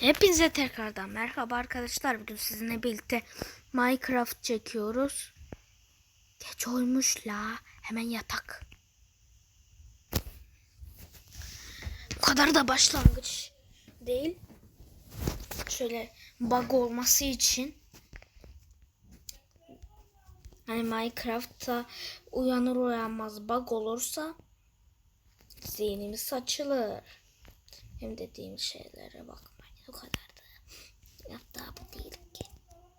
Hepinize tekrardan merhaba arkadaşlar. Bugün sizinle birlikte Minecraft çekiyoruz. Geç olmuş la. Hemen yatak. Bu kadar da başlangıç değil. Şöyle bug olması için hani Minecraft'ta uyanır uyanmaz bug olursa zihnimiz açılır. Hem dediğim şeylere bakmayın. O kadar da hatta değil ki.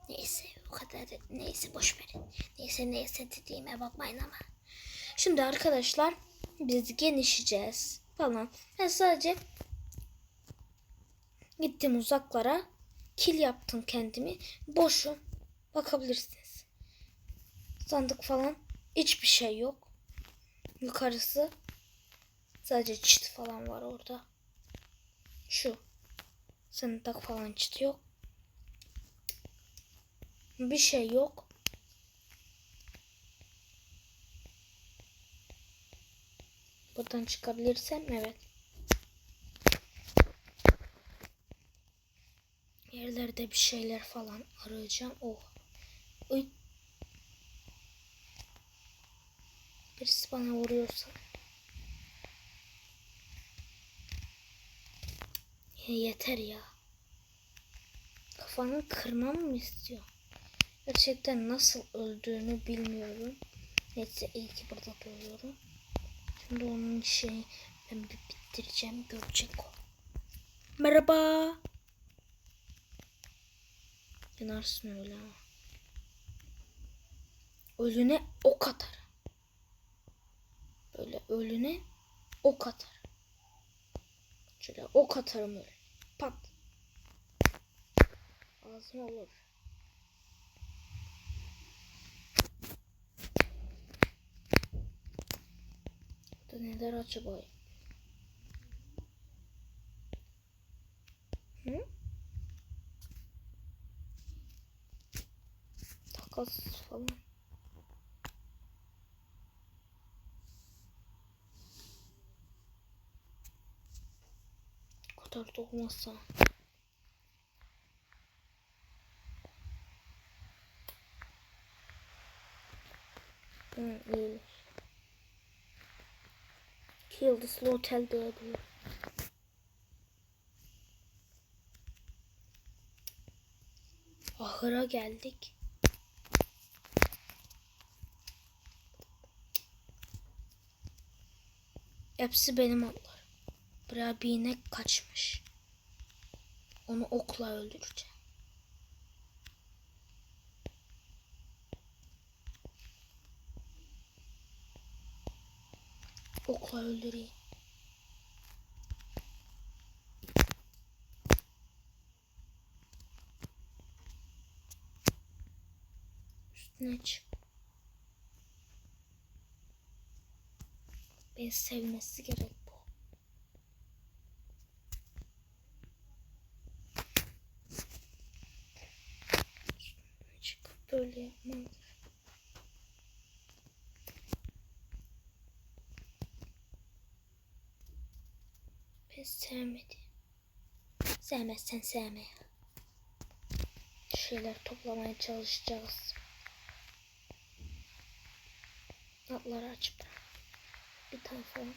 Neyse o kadar da, neyse boş verin. Neyse neyse dediğime bakmayın ama. Şimdi arkadaşlar biz genişeceğiz falan. Ben sadece gittim uzaklara. Kil yaptım kendimi. Boşum. Bakabilirsiniz. Sandık falan hiçbir şey yok. Yukarısı sadece çit falan var orada. Şu. Sandık falan çıt yok. Bir şey yok. Buradan çıkabilirsem evet. Yerlerde bir şeyler falan arayacağım. Oh. Uy. Birisi bana vuruyorsa. Ya yeter ya. Kafanı kırmam mı istiyor? Gerçekten nasıl öldüğünü bilmiyorum. Neyse iyi ki burada duruyorum. Şimdi onun şeyi ben bir bitireceğim. Görecek o. Merhaba. Yanarsın öyle ama. Ölüne ok atar. Böyle ölüne ok atar. Şöyle ok atarım öyle. Pat. Ağzım olur. Burada neler acaba? Hı? Takas falan. Da olmazsa. Hı, iyi. İki yıldızlı otel diyebilirim. Ahıra geldik. Hepsi benim atlar. Buraya bir inek kaçmış. Onu okla öldüreceğim. Okla öldüreyim. Üstüne çık. Beni sevmesi gerek bu. Üstüne çıkıp böyle yapmam. Ben sevmedim. Sevmezsen sevme. Şeyler toplamaya çalışacağız. Atları açıp bir tane falan.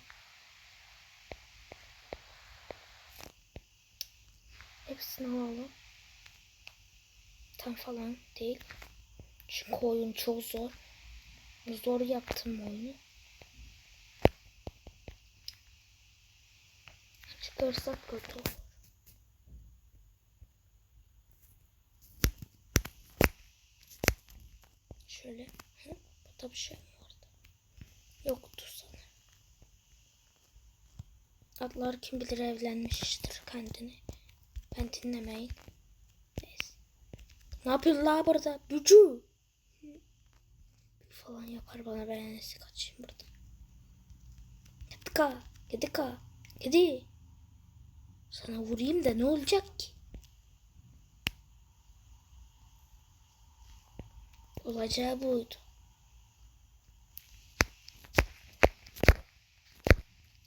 Hepsini alalım. Tam falan değil. Çünkü oyun çok zor. Zor yaptım oyunu. Çıkarsak kötü olur. Şöyle. Hı? Burada bir şey mi vardı? Yoktu sanırım. Atlar kim bilir evlenmiştir kendini. Ben dinlemeyin. Neyse. Ne yapıyorsun la burada? Bücü. Falan yapar bana ben en iyisi kaçayım buradan. Gidika. Gidika. Gidi. Sana vurayım da ne olacak ki? Olacağı buydu.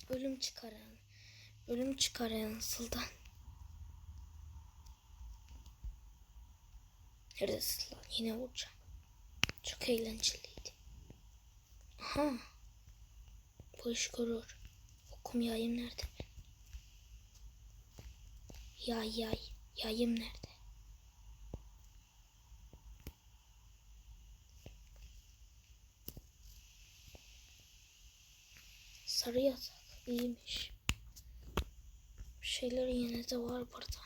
Ölüm çıkaran. Ölüm çıkaran sıldan. Neredesin lan? Yine vuracağım. Çok eğlenceliydi. Aha. Bu iş görür. Okum yayım nerede? Yay yay. Yayım nerede? Sarı yatak. iyiymiş. Bir şeyler yine de var burada.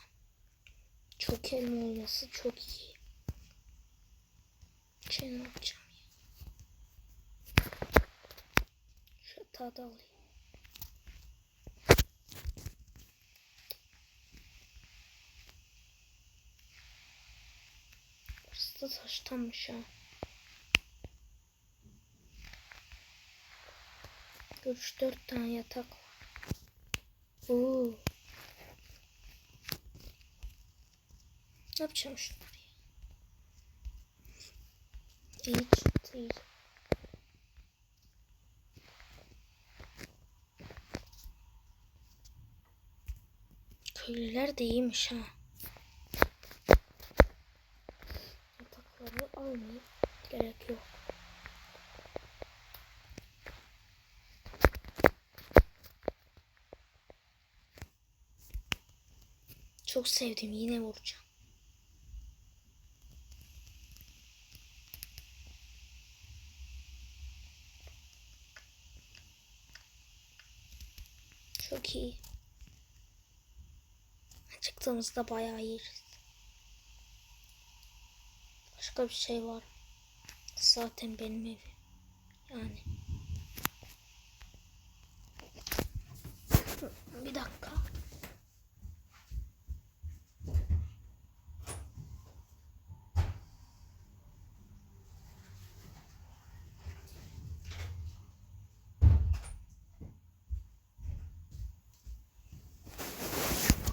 Çok elma olması çok iyi. Şey ne yapacağım tadı alayım. Burası da taştanmış ha. Üç dört tane yatak var. Oo. Ne yapacağım şunları? İyi çıktı iyi. Köylüler de iyiymiş ha. Yatakları almayayım. Gerek yok. Çok sevdim. Yine vuracağım. Çok iyi. Çıktığımızda bayağı yeriz. Başka bir şey var. Zaten benim evim. Yani. Bir dakika.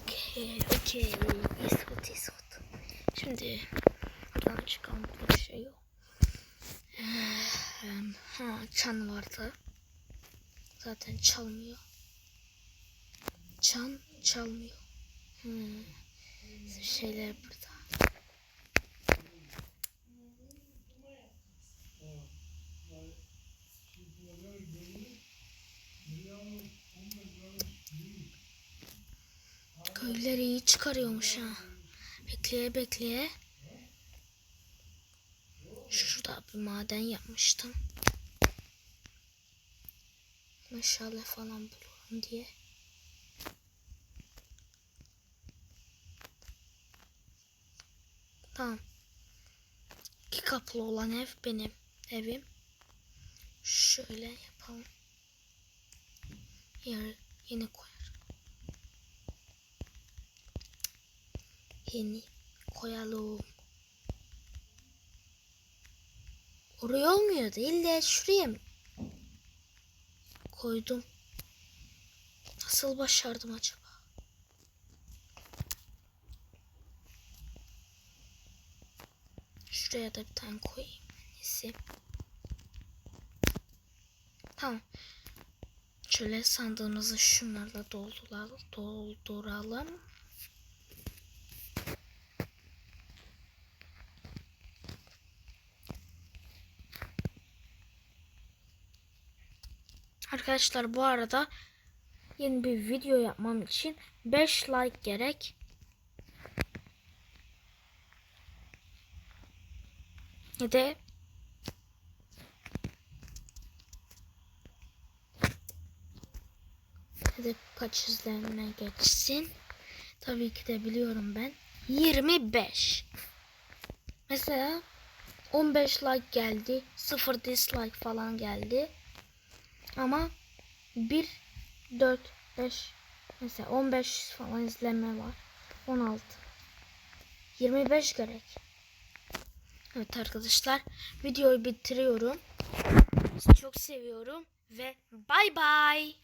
Okey, okey. İsot, isot. Şimdi buradan çıkan bir şey yok. Eee, Ha, çan vardı. Zaten çalmıyor. Çan çalmıyor. Hmm. Şeyler burada. Köyleri iyi çıkarıyormuş ha. Bekleye bekleye. Şurada bir maden yapmıştım. Meşale falan bulurum diye. Tamam. İki kapılı olan ev benim evim. Şöyle yapalım. Yer, yeni koyarım. Yeni koyalım. Oraya olmuyor değil de şuraya mı? Koydum. Nasıl başardım acaba? Şuraya da bir tane koyayım. Neyse. Tamam. Şöyle sandığımızı şunlarla dolduralım. dolduralım. Arkadaşlar bu arada yeni bir video yapmam için 5 like gerek. De bir de kaç izlenme geçsin. Tabii ki de biliyorum ben. 25. Mesela 15 like geldi. 0 dislike falan geldi. Ama 1 4 5 mesela 15 falan izlenme var. 16 25 gerek. Evet arkadaşlar videoyu bitiriyorum. Sizi çok seviyorum ve bay bay.